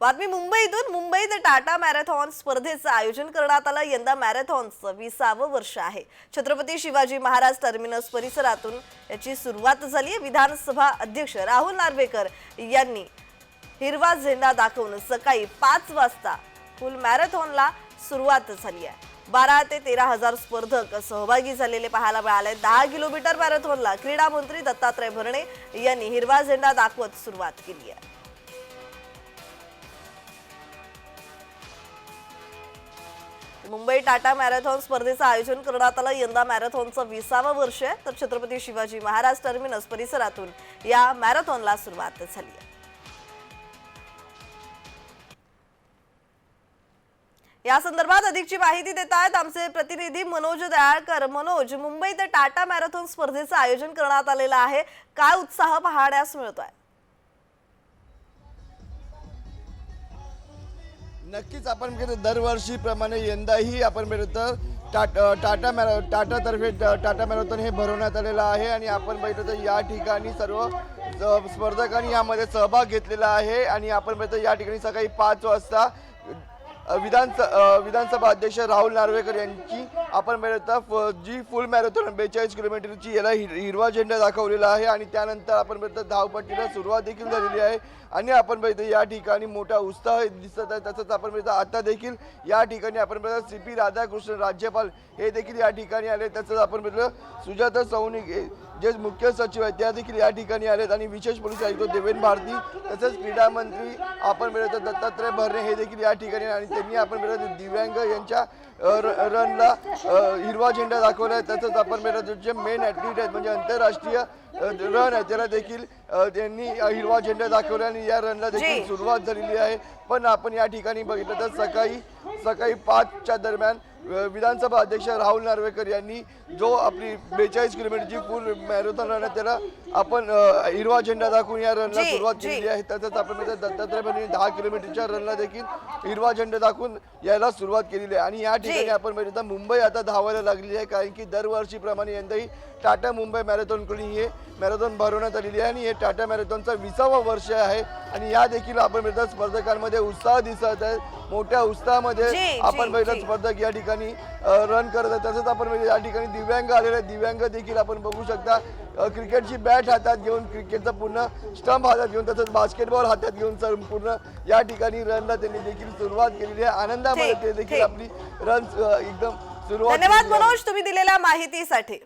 बातमी मुंबईतून मुंबईत टाटा मॅरेथॉन स्पर्धेचं आयोजन करण्यात आलं. यंदा मॅरेथॉनचं विसावं वर्ष आहे. छत्रपती शिवाजी महाराज टर्मिनस परिसरातून याची सुरुवात झाली आहे. विधानसभा अध्यक्ष राहुल नार्वेकर यांनी हिरवा झेंडा दाखवून सकाळी पाच वाजता फुल मॅरेथॉनला सुरुवात झाली आहे. बारा ते तेरा हजार स्पर्धक सहभागी झालेले पाहायला मिळाले. दहा किलोमीटर मॅरेथॉनला क्रीडा मंत्री दत्तात्रय भरणे यांनी हिरवा झेंडा दाखवत सुरुवात केली आहे. मुंबई टाटा मॅरेथॉन स्पर्धेचं आयोजन करण्यात आलं. यंदा मॅरेथॉनचं विसावं वर्ष आहे. तर छत्रपती शिवाजी महाराज टर्मिनस परिसरातून या मॅरेथॉनला सुरुवात झाली आहे. या संदर्भात अधिकची माहिती देत आहेत आमचे प्रतिनिधी मनोज दयाळकर. मनोज मुंबईत टाटा मॅरेथॉन स्पर्धेचं आयोजन करण्यात आलेलं आहे. काय उत्साह पाहण्यास मिळतोय? नक्कीच आपण बघितलं दरवर्षीप्रमाणे यंदाही आपण बघितलं टाटा टाटा मॅरा टाटातर्फे टा- टाटा मॅरेथॉन हे भरवण्यात आलेलं आहे आणि आपण बघितलं तर या ठिकाणी सर्व स्पर्धकांनी यामध्ये सहभाग घेतलेला आहे आणि आपण बघितलं या ठिकाणी सकाळी पाच वाजता विधानसभा विधानसभा अध्यक्ष राहुल नार्वेकर यांची आपण बघितलं फ- जी फुल मॅरेथॉन बेचाळीस किलोमीटरची याला हिर- हिरवा झेंडा दाखवलेला आहे आणि त्यानंतर आपण बघितलं धावपट्टीला सुरुवात देखील झालेली आहे आणि आपण बघितलं या ठिकाणी मोठा उत्साह दिसत आहे. तसंच आपण मिळतं आता देखील या ठिकाणी आपण बघितलं सी पी राधाकृष्ण राज्यपाल हे देखील या ठिकाणी आले. तसंच आपण मिळतं सुजाता सौनिक जे मुख्य सचिव आहेत त्या देखील या ठिकाणी आलेत आणि विशेष पोलीस आयुक्त देवेंद्र भारती तसंच क्रीडा मंत्री आपण मिळत दत्तात्रय भरणे हे देखील या ठिकाणी आणि त्यांनी आपण मिळत दिव्यांग यांच्या रनला हिरवा झेंडा दाखवला आहे तसंच आपण मिळत जे मेन ॲथलीट आहेत म्हणजे आंतरराष्ट्रीय रन आहे त्याला देखील त्यांनी हिरवा झेंडा दाखवला आणि या रनला. देखील सुरुवात झालेली आहे पण आपण या ठिकाणी बघितलं तर सकाळी सकाळी पाचच्या दरम्यान विधानसभा अध्यक्ष राहुल नार्वेकर यांनी जो आपली बेचाळीस किलोमीटरची फुल मॅरेथॉन रन आहे त्याला आपण हिरवा झेंडा दाखवून या रनला सुरुवात जी. केलेली आहे. तसंच आपण दत्तात्रय भरणे दहा किलोमीटरच्या रनला देखील हिरवा झेंडा दाखवून यायला सुरुवात केलेली आहे. आणि या ठिकाणी आपण बघितलं मुंबई आता धावायला लागलेली आहे कारण की दरवर्षीप्रमाणे यंदाही टाटा मुंबई मॅरेथॉनकडून हे मॅरेथॉन भरवण्यात आलेली आहे. आणि हे टाटा मॅरेथॉनचा विसावा वर्ष आहे. आणि या देखील आपण स्पर्धकांमध्ये उत्साह दिसत आहे. मोठ्या उत्साहामध्ये आपण जी. स्पर्धक या ठिकाणी रन करत आहेत तसंच आपण या ठिकाणी दिव्यांग आलेले दिव्यांग देखील आपण बघू शकता क्रिकेटची बॅट हातात घेऊन क्रिकेटचा पूर्ण स्टंप हातात घेऊन तसंच बास्केटबॉल हातात घेऊन पूर्ण या ठिकाणी रनला त्यांनी देखील सुरुवात केलेली आहे आनंदामध्ये ते देखील. आपली रन एकदम सुरुवात धन्यवाद आहे. मनोज तुम्ही दिलेल्या माहितीसाठी